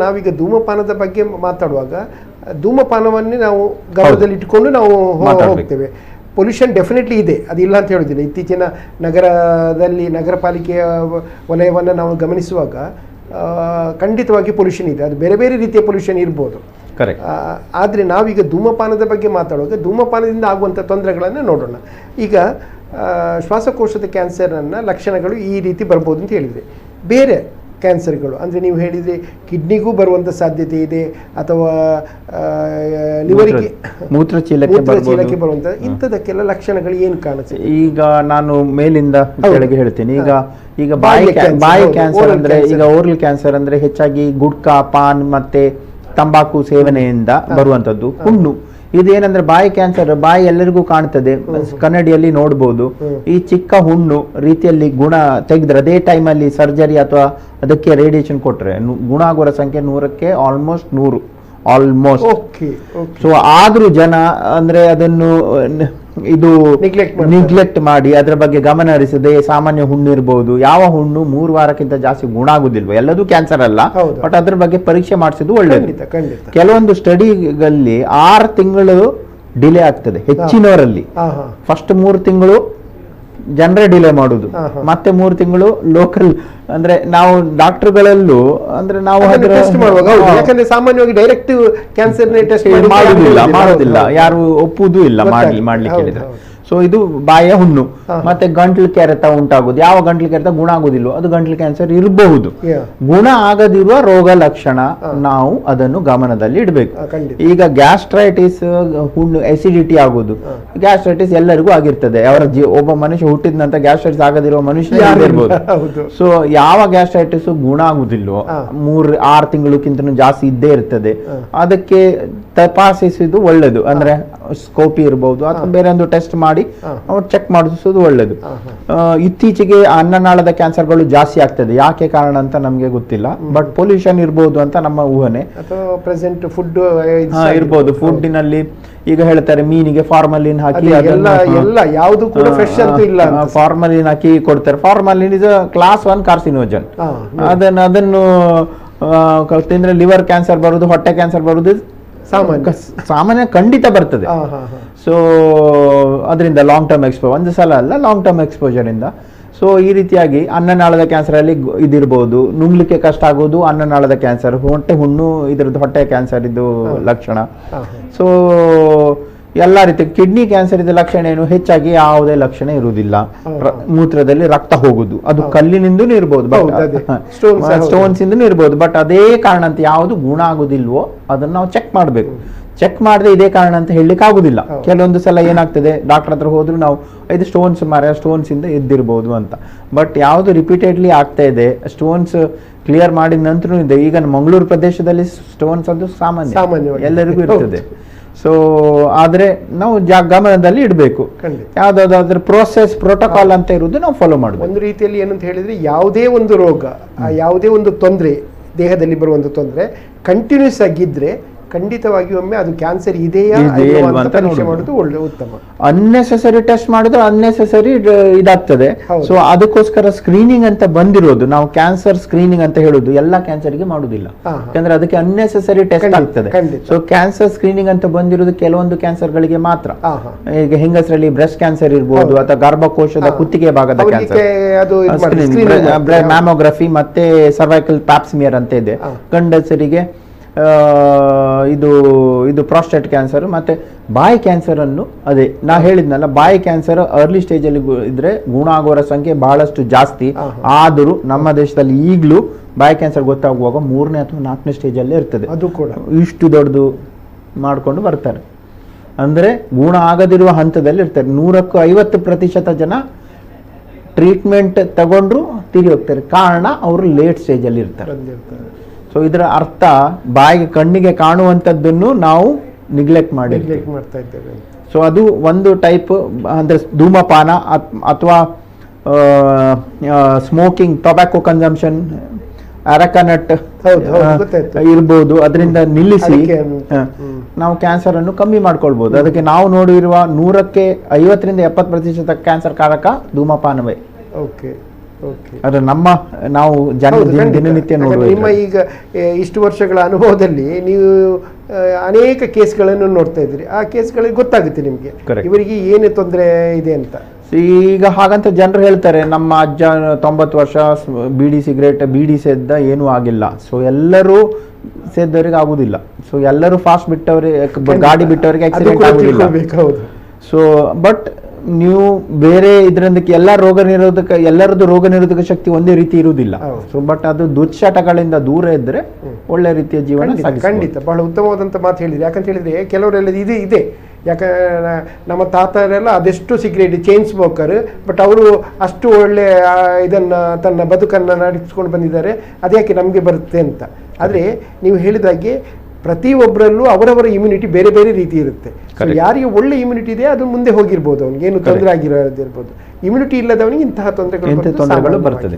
ನಾವೀಗ ಧೂಮಪಾನದ ಬಗ್ಗೆ ಮಾತಾಡುವಾಗ ಧೂಮಪಾನವನ್ನೇ ನಾವು ಗಮನದಲ್ಲಿ ಇಟ್ಟುಕೊಂಡು ನಾವು ಹೋಗ್ತೇವೆ. ಪೊಲ್ಯೂಷನ್ ಡೆಫಿನೆಟ್ಲಿ ಇದೆ. ಅದು ಇಲ್ಲ ಅಂತ ಹೇಳೋದಿಲ್ಲ. ಇತ್ತೀಚಿನ ನಗರದಲ್ಲಿ ನಗರ ಪಾಲಿಕೆಯ ವಲಯವನ್ನು ನಾವು ಗಮನಿಸುವಾಗ ಖಂಡಿತವಾಗಿ ಪೊಲ್ಯೂಷನ್ ಇದೆ. ಅದು ಬೇರೆ ಬೇರೆ ರೀತಿಯ ಪೊಲ್ಯೂಷನ್ ಇರ್ಬೋದು. ಕರೆಕ್ಟ್ ಆದರೆ ನಾವೀಗ ಧೂಮಪಾನದ ಬಗ್ಗೆ ಮಾತಾಡುವಾಗ ಧೂಮಪಾನದಿಂದ ಆಗುವಂಥ ತೊಂದರೆಗಳನ್ನು ನೋಡೋಣ. ಈಗ ಶ್ವಾಸಕೋಶದ ಕ್ಯಾನ್ಸರ್ನ ಲಕ್ಷಣಗಳು ಈ ರೀತಿ ಬರ್ಬೋದು ಅಂತ ಹೇಳಿದೆ ಬೇರೆ ಕ್ಯಾನ್ಸರ್ಗಳು ಅಂದರೆ ನೀವು ಹೇಳಿದರೆ ಕಿಡ್ನಿಗೂ ಬರುವಂಥ ಸಾಧ್ಯತೆ ಇದೆ ಅಥವಾ ಲಿವರಿಗೆ ಮೂತ್ರಚೀಲಕ್ಕೆ ಮೂತ್ರಚೀಲಕ್ಕೆ ಬರುವಂಥ ಇಂಥದಕ್ಕೆಲ್ಲ ಲಕ್ಷಣಗಳು ಏನು ಕಾಣುತ್ತೆ ಈಗ ನಾನು ಮೇಲಿಂದ. ಕೆಳಗೆ ಹೇಳ್ತೀನಿ. ಈಗ ಈಗ ಬಾಯಿ ಬಾಯಿ ಕ್ಯಾನ್ಸರ್ ಅಂದರೆ ಈಗ ಓರಲ್ ಕ್ಯಾನ್ಸರ್ ಅಂದ್ರೆ ಹೆಚ್ಚಾಗಿ ಗುಡ್ಕಾ ಪಾನ್ ಮತ್ತೆ ತಂಬಾಕು ಸೇವನೆಯಿಂದ ಬರುವಂತದ್ದು ಹುಣ್ಣು. ಇದೇನಂದ್ರೆ ಬಾಯಿ ಕ್ಯಾನ್ಸರ್ ಬಾಯಿ ಎಲ್ಲರಿಗೂ ಕಾಣ್ತದೆ. ಕನ್ನಡಿಯಲ್ಲಿ ನೋಡ್ಬೋದು. ಈ ಚಿಕ್ಕ ಹುಣ್ಣು ರೀತಿಯಲ್ಲಿ ಗುಣ ತೆಗೆದ್ರೆ ಅದೇ ಟೈಮಲ್ಲಿ ಸರ್ಜರಿ ಅಥವಾ ಅದಕ್ಕೆ ರೇಡಿಯೇಷನ್ ಕೊಟ್ರೆ ಗುಣ ಆಗುವ ಸಂಖ್ಯೆ ನೂರಕ್ಕೆ ಆಲ್ಮೋಸ್ಟ್ ನೂರು. ಆಲ್ಮೋಸ್ಟ್. ಸೊ ಆದ್ರೂ ಜನ ಅಂದ್ರೆ ಅದನ್ನು ಇದು. ನಿಗ್ಲೆಕ್ಟ್ ಮಾಡಿ ಅದರ ಬಗ್ಗೆ ಗಮನ ಹರಿಸದೆ ಸಾಮಾನ್ಯ ಹುಣ್ಣು ಇರಬಹುದು ಯಾವ ಹುಣ್ಣು ಮೂರು ವಾರಕ್ಕಿಂತ ಜಾಸ್ತಿ ಗುಣ ಆಗುದಿಲ್ವ? ಎಲ್ಲದೂ ಕ್ಯಾನ್ಸರ್ ಅಲ್ಲ ಬಟ್ ಅದ್ರ ಬಗ್ಗೆ ಪರೀಕ್ಷೆ ಮಾಡಿಸಿದ್ದು ಒಳ್ಳೇದು. ಕೆಲವೊಂದು ಸ್ಟಡಿಗಳಲ್ಲಿ ಆರು ತಿಂಗಳು ಡಿಲೇ ಆಗ್ತದೆ ಹೆಚ್ಚಿನವರಲ್ಲಿ. ಫಸ್ಟ್ ಮೂರು ತಿಂಗಳು ಜನರೇ ಡಿಲೇ ಮಾಡುದು. ಮತ್ತೆ ಮೂರು ತಿಂಗಳು ಲೋಕಲ್ ಅಂದ್ರೆ ನಾವು ಡಾಕ್ಟರ್ಗಳಲ್ಲೂ ಅಂದ್ರೆ ನಾವು ಯಾಕಂದ್ರೆ ಸಾಮಾನ್ಯವಾಗಿ ಡೈರೆಕ್ಟ್ ಕ್ಯಾನ್ಸರ್ ಮಾಡುದಿಲ್ಲ ಮಾಡೋದಿಲ್ಲ ಯಾರು ಒಪ್ಪುದೂ ಇಲ್ಲ ಮಾಡ್ಲಿ. ಮಾಡ್ಲಿಕ್ಕೆ ಹೇಳಿದ್ರೆ. ಸೊ ಇದು ಬಾಯ ಹುಣ್ಣು. ಮತ್ತೆ ಗಂಟ್ಲು ಕೆರೆತ ಉಂಟಾಗುದು. ಯಾವ ಗಂಟ್ಲು ಕೆರೆತ? ಗುಣ ಆಗುದಿಲ್ಲ ಅದು ಗಂಟ್ಲು ಕ್ಯಾನ್ಸರ್ ಇರಬಹುದು. ಗುಣ ಆಗದಿರುವ ರೋಗ ಲಕ್ಷಣ ನಾವು ಅದನ್ನು ಗಮನದಲ್ಲಿ ಇಡಬೇಕು. ಈಗ ಗ್ಯಾಸ್ಟ್ರೈಟಿಸ್ ಹುಣ್ಣು ಎಸಿಡಿಟಿ ಆಗೋದು. ಗ್ಯಾಸ್ಟ್ರೈಟಿಸ್ ಎಲ್ಲರಿಗೂ ಆಗಿರ್ತದೆ. ಅವರ ಒಬ್ಬ ಮನುಷ್ಯ ಹುಟ್ಟಿದ ನಂತರ ಗ್ಯಾಸ್ಟ್ರೈಟಿಸ್ ಆಗದಿರುವ ಮನುಷ್ಯ ಯಾರು ಇಲ್ಲ. ಹೌದು. ಸೊ ಯಾವ ಗ್ಯಾಸ್ಟ್ರೈಟಿಸ್ ಗುಣ ಆಗುದಿಲ್ವೋ. ಮೂರ್ ಆರು ತಿಂಗಳಕ್ಕಿಂತ ಜಾಸ್ತಿ ಇದ್ದೇ ಇರ್ತದೆ. ಅದಕ್ಕೆ ತಪಾಸಿಸುದು ಒಳ್ಳೇದು. ಅಂದ್ರೆ ಸ್ಕೋಪಿ ಇರಬಹುದು ಅಥವಾ ಬೇರೆ ಒಂದು ಟೆಸ್ಟ್ ಮಾಡಿ. ಅವ್ರು ಚೆಕ್ ಮಾಡಿಸೋದು ಒಳ್ಳೇದು. ಇತ್ತೀಚೆಗೆ ಅನ್ನನಾಳದ ಕ್ಯಾನ್ಸರ್ಗಳು ಜಾಸ್ತಿ ಆಗ್ತದೆ. ಯಾಕೆ ಕಾರಣ ಅಂತ ನಮಗೆ ಗೊತ್ತಿಲ್ಲ. ಬಟ್ ಪೊಲ್ಯೂಷನ್ ಇರಬಹುದು ಅಂತ ನಮ್ಮ ಊಹನೆ. ಪ್ರೆಸೆಂಟ್ ಫುಡ್ ಇರಬಹುದು ಫುಡ್ಡಿನಲ್ಲಿ ಈಗ ಹೇಳ್ತಾರೆ ಮೀನಿಗೆ ಫಾರ್ಮಲಿನ್ ಹಾಕಿ ಎಲ್ಲ ಎಲ್ಲ ಯಾವುದು ಕೂಡ ಫ್ರೆಶ್ ಅಂತ ಇಲ್ಲ ಫಾರ್ಮಲಿನ್ ಹಾಕಿ ಕೊಡ್ತಾರೆ. Formalin is class one carcinogen ಅದನ್ನು ಅದನ್ನು ತಿಂದ್ರೆ ಲಿವರ್ ಕ್ಯಾನ್ಸರ್ ಬರುದು ಹೊಟ್ಟೆ ಕ್ಯಾನ್ಸರ್ ಬರುದು ಸಾಮಾನ್ಯ. ಸಾಮಾನ್ಯ ಖಂಡಿತ ಬರ್ತದೆ. ಸೊ ಅದರಿಂದ ಲಾಂಗ್ ಟರ್ಮ್ ಎಕ್ಸ್ಪೋ ಒಂದು ಸಲ ಅಲ್ಲ ಲಾಂಗ್ ಟರ್ಮ್ ಎಕ್ಸ್ಪೋಜರಿಂದ ಸೊ ಈ ರೀತಿಯಾಗಿ ಅನ್ನನಾಳದ ಕ್ಯಾನ್ಸರ್ ಅಲ್ಲಿ ಗು- ಇದಿರ್ಬೋದು ನುಂಗ್ಲಿಕ್ಕೆ ಕಷ್ಟ ಆಗೋದು ಅನ್ನನಾಳದ ಕ್ಯಾನ್ಸರ್ ಹೊಟ್ಟೆ ಹುಣ್ಣು ಇದ್ರದ್ದು ಹೊಟ್ಟೆ ಕ್ಯಾನ್ಸರ್ ಇದು ಲಕ್ಷಣ. ಸೊ ಎಲ್ಲ ರೀತಿ ಕಿಡ್ನಿ ಕ್ಯಾನ್ಸರ್ ಇದ್ದ ಲಕ್ಷಣ ಏನು? ಹೆಚ್ಚಾಗಿ ಯಾವುದೇ ಲಕ್ಷಣ ಇರುವುದಿಲ್ಲ. ಮೂತ್ರದಲ್ಲಿ ರಕ್ತ ಹೋಗುದು. ಅದು ಕಲ್ಲಿನಿಂದನೂ ಇರ್ಬೋದು. ಸ್ಟೋನ್ಸ್ ಇಂದನೂ ಇರ್ಬೋದು ಬಟ್ ಅದೇ ಕಾರಣ ಅಂತ ಯಾವುದು ಗುಣ ಆಗುದಿಲ್ವೋ ಅದನ್ನ ನಾವು ಚೆಕ್ ಮಾಡಬೇಕು. ಚೆಕ್ ಮಾಡದೆ ಇದೇ ಕಾರಣ ಅಂತ ಹೇಳಲಿಕ್ಕೆ ಆಗುದಿಲ್ಲ. ಕೆಲವೊಂದು ಸಲ ಏನಾಗ್ತದೆ ಡಾಕ್ಟರ್ ಹತ್ರ ಹೋದ್ರು ನಾವು ಇದು ಸ್ಟೋನ್ಸ್ ಮರ ಸ್ಟೋನ್ಸ್ ಇಂದ ಎದ್ದಿರ್ಬೋದು ಅಂತ. ಬಟ್ ಯಾವುದು ರಿಪೀಟೆಡ್ಲಿ ಆಗ್ತಾ ಇದೆ ಸ್ಟೋನ್ಸ್ ಕ್ಲಿಯರ್ ಮಾಡಿದ ನಂತರ ಇದೆ. ಈಗ ಮಂಗಳೂರು ಪ್ರದೇಶದಲ್ಲಿ ಸ್ಟೋನ್ಸ್ ಅದು ಸಾಮಾನ್ಯ. ಎಲ್ಲರಿಗೂ ಇರ್ತದೆ. ಸೊ ಆದರೆ ನಾವು ಜಾ ಗಮನದಲ್ಲಿ ಇಡಬೇಕು. ಖಂಡಿತ. ಯಾವ್ದಾದ್ರು ಪ್ರೋಸೆಸ್ ಪ್ರೋಟೋಕಾಲ್ ಅಂತ ಇರುವುದು ನಾವು ಫಾಲೋ ಮಾಡಬೇಕು. ಒಂದು ರೀತಿಯಲ್ಲಿ ಏನಂತ ಹೇಳಿದ್ರೆ ಯಾವುದೇ ಒಂದು ರೋಗ ಯಾವುದೇ ಒಂದು ತೊಂದರೆ ದೇಹದಲ್ಲಿ ಬರುವಂಥ ತೊಂದರೆ ಕಂಟಿನ್ಯೂಸ್ ಆಗಿದ್ರೆ ಖಂಡಿತವಾಗಿ ಒಮ್ಮೆ ಅದು ಕ್ಯಾನ್ಸರ್ ಇದೆಯಾ ಪರೀಕ್ಷೆ ಮಾಡೋದು ಒಳ್ಳೆ ಉತ್ತಮ. ಅನ್ನೆಸೆಸರಿ ಟೆಸ್ಟ್ ಮಾಡಿದ್ರೆ ಅನ್ನೆಸೆಸರಿ ಇದಾಗ್ತದೆ. ಸೊ ಅದಕ್ಕೋಸ್ಕರ ಸ್ಕ್ರೀನಿಂಗ್ ಅಂತ ಬಂದಿರೋದು. ನಾವು ಕ್ಯಾನ್ಸರ್ ಸ್ಕ್ರೀನಿಂಗ್ ಅಂತ ಹೇಳುದು. ಎಲ್ಲ ಕ್ಯಾನ್ಸರ್ಗೆ ಮಾಡುದಿಲ್ಲ. ಯಾಕಂದ್ರೆ ಅದಕ್ಕೆ ಅನ್ನೆಸೆಸರಿ ಟೆಸ್ಟ್ ಆಗ್ತದೆ. ಸೊ ಕ್ಯಾನ್ಸರ್ ಸ್ಕ್ರೀನಿಂಗ್ ಅಂತ ಬಂದಿರೋದು ಕೆಲವೊಂದು ಕ್ಯಾನ್ಸರ್ ಗಳಿಗೆ ಮಾತ್ರ. ಈಗ ಹೆಂಗಸರಲ್ಲಿ ಬ್ರೆಸ್ಟ್ ಕ್ಯಾನ್ಸರ್ ಇರ್ಬೋದು ಅಥವಾ ಗರ್ಭಕೋಶದ ಕುತ್ತಿಗೆ ಭಾಗದ ಕ್ಯಾನ್ಸರ್. ಮ್ಯಾಮೋಗ್ರಫಿ ಮತ್ತೆ ಸರ್ವೈಕಲ್ ಪ್ಯಾಪ್ಸ್ಮಿಯರ್ ಅಂತ ಇದೆ. ಗಂಡಸರಿಗೆ ಇದು ಇದು ಪ್ರಾಸ್ಟೇಟ್ ಕ್ಯಾನ್ಸರ್ ಮತ್ತು ಬಾಯಿ ಕ್ಯಾನ್ಸರನ್ನು ಅದೇ ನಾ ಹೇಳಿದ್ನಲ್ಲ ಬಾಯಿ ಕ್ಯಾನ್ಸರ್ ಅರ್ಲಿ ಸ್ಟೇಜಲ್ಲಿ ಇದ್ರೆ ಗುಣ ಆಗೋರ ಸಂಖ್ಯೆ ಬಹಳಷ್ಟು ಜಾಸ್ತಿ. ಆದರೂ ನಮ್ಮ ದೇಶದಲ್ಲಿ ಈಗಲೂ ಬಾಯಿ ಕ್ಯಾನ್ಸರ್ ಗೊತ್ತಾಗುವಾಗ ಮೂರನೇ ಅಥವಾ ನಾಲ್ಕನೇ ಸ್ಟೇಜಲ್ಲೇ ಇರ್ತದೆ. ಅದು ಕೂಡ. ಇಷ್ಟು ದೊಡ್ಡದು ಮಾಡಿಕೊಂಡು ಬರ್ತಾರೆ. ಅಂದರೆ ಗುಣ ಆಗದಿರುವ ಹಂತದಲ್ಲಿ ಇರ್ತಾರೆ ನೂರಕ್ಕೂ ಐವತ್ತು ಪ್ರತಿಶತ ಜನ ಟ್ರೀಟ್ಮೆಂಟ್ ತಗೊಂಡ್ರು ತಿರಿ ಹೋಗ್ತಾರೆ. ಕಾರಣ ಅವರು ಲೇಟ್ ಸ್ಟೇಜಲ್ಲಿ ಇರ್ತಾರೆ. ಸೊ ಇದರ ಅರ್ಥ ಬಾಯಿಗೆ ಕಣ್ಣಿಗೆ ಕಾಣುವಂಥದ್ದನ್ನು ನಾವು ನಿಗ್ಲೆಕ್ಟ್ ಮಾಡಿ ನೆಗ್ಲೆಕ್ಟ್ ಮಾಡ್ತಾ ಇದ್ದೇವೆ. ಸೊ ಅದು ಒಂದು ಟೈಪ್ ಅಂದರೆ ಧೂಮಪಾನ ಅಥವಾ ಸ್ಮೋಕಿಂಗ್ ಟೊಬ್ಯಾಕೊ ಕನ್ಸಂಪ್ಷನ್ ಅರಕನಟ್ ಇರ್ಬೋದು. ಅದರಿಂದ ನಿಲ್ಲಿಸಿ. ನಾವು ಕ್ಯಾನ್ಸರ್ ಅನ್ನು ಕಮ್ಮಿ ಮಾಡ್ಕೊಳ್ಬಹುದು ಅದಕ್ಕೆ ನಾವು ನೋಡಿರುವ ನೂರಕ್ಕೆ ಐವತ್ತರಿಂದ ಎಪ್ಪತ್ತು ಪ್ರತಿಶತ ಕ್ಯಾನ್ಸರ್ ಕಾರಕ ಧೂಮಪಾನವೇ. ಓಕೆ ಅದು ನಮ್ಮ ನಾವು. ದಿನನಿತ್ಯ ನಿಮ್ಮ ಈಗ ಇಷ್ಟು ವರ್ಷಗಳ ಅನುಭವದಲ್ಲಿ ನೀವು ಅನೇಕ ಕೇಸ್ಗಳನ್ನು ನೋಡ್ತಾ ಇದ್ದೀರಿ. ಆ ಕೇಸ್ಗಳಿಗೆ ಗೊತ್ತಾಗುತ್ತೆ ನಿಮಗೆ. ಇವರಿಗೆ ಏನು ತೊಂದರೆ ಇದೆ ಅಂತ. ಈಗ ಹಾಗಂತ ಜನರು ಹೇಳ್ತಾರೆ ನಮ್ಮ ಅಜ್ಜ ತೊಂಬತ್ತು ವರ್ಷ ಬೀಡಿ ಸಿಗರೇಟ್ ಬೀಡಿ ಸೇದ್ದ ಏನೂ ಆಗಿಲ್ಲ. ಸೊ ಎಲ್ಲರೂ ಸೇದ್ದವರಿಗೆ ಆಗುದಿಲ್ಲ. ಸೊ ಎಲ್ಲರೂ ಫಾಸ್ಟ್ ಬಿಟ್ಟವರಿಗೆ ಗಾಡಿ ಬಿಟ್ಟವರಿಗೆ ಆಕ್ಸಿಡೆಂಟ್ ಆಗುದಿಲ್ಲ. ಸೊ ಬಟ್ ನೀವು ಬೇರೆ ಇದರಿಂದ ಎಲ್ಲ ರೋಗ ನಿರೋಧಕ ಎಲ್ಲರದ್ದು ರೋಗ ನಿರೋಧಕ ಶಕ್ತಿ ಒಂದೇ ರೀತಿ ಇರುವುದಿಲ್ಲ. ಸೊ ಬಟ್ ಅದು ದುಶ್ಚಟಗಳಿಂದ ದೂರ ಇದ್ರೆ ಒಳ್ಳೆ ರೀತಿಯ ಜೀವನ ಖಂಡಿತ ಬಹಳ ಉತ್ತಮವಾದಂತ ಮಾತು ಹೇಳಿದ್ರಿ. ಯಾಕಂತ ಹೇಳಿದ್ರೆ ಕೆಲವರೆಲ್ಲ ಇದು ಇದೆ. ಯಾಕ ನಮ್ಮ ತಾತರೆಲ್ಲ ಅದೆಷ್ಟು ಸಿಗರೇಟ್ ಚೈನ್ ಸ್ಮೋಕರ್ ಬಟ್ ಅವರು ಅಷ್ಟು ಒಳ್ಳೆ ಇದನ್ನ ತನ್ನ ಬದುಕನ್ನು ನಡೆಸ್ಕೊಂಡು ಬಂದಿದ್ದಾರೆ. ಅದ್ಯಾಕೆ ನಮಗೆ ಬರುತ್ತೆ ಅಂತ. ಆದರೆ ನೀವು ಹೇಳಿದಾಗೆ ಪ್ರತಿಯೊಬ್ಬರಲ್ಲೂ ಅವರವರ ಇಮ್ಯುನಿಟಿ ಬೇರೆ ಬೇರೆ ರೀತಿ ಇರುತ್ತೆ. ಯಾರಿಗೆ ಒಳ್ಳೆ ಇಮ್ಯುನಿಟಿ ಇದೆ ಅದು ಮುಂದೆ ಹೋಗಿರ್ಬೋದು. ಅವನಿಗೆ ಏನು ತೊಂದರೆ ಆಗಿರೋದಿರ್ಬೋದು. ಇಮ್ಯುನಿಟಿ ಇಲ್ಲದವನಿಗೆ ಇಂತಹ ತೊಂದರೆಗಳು ಬರ್ತದೆ.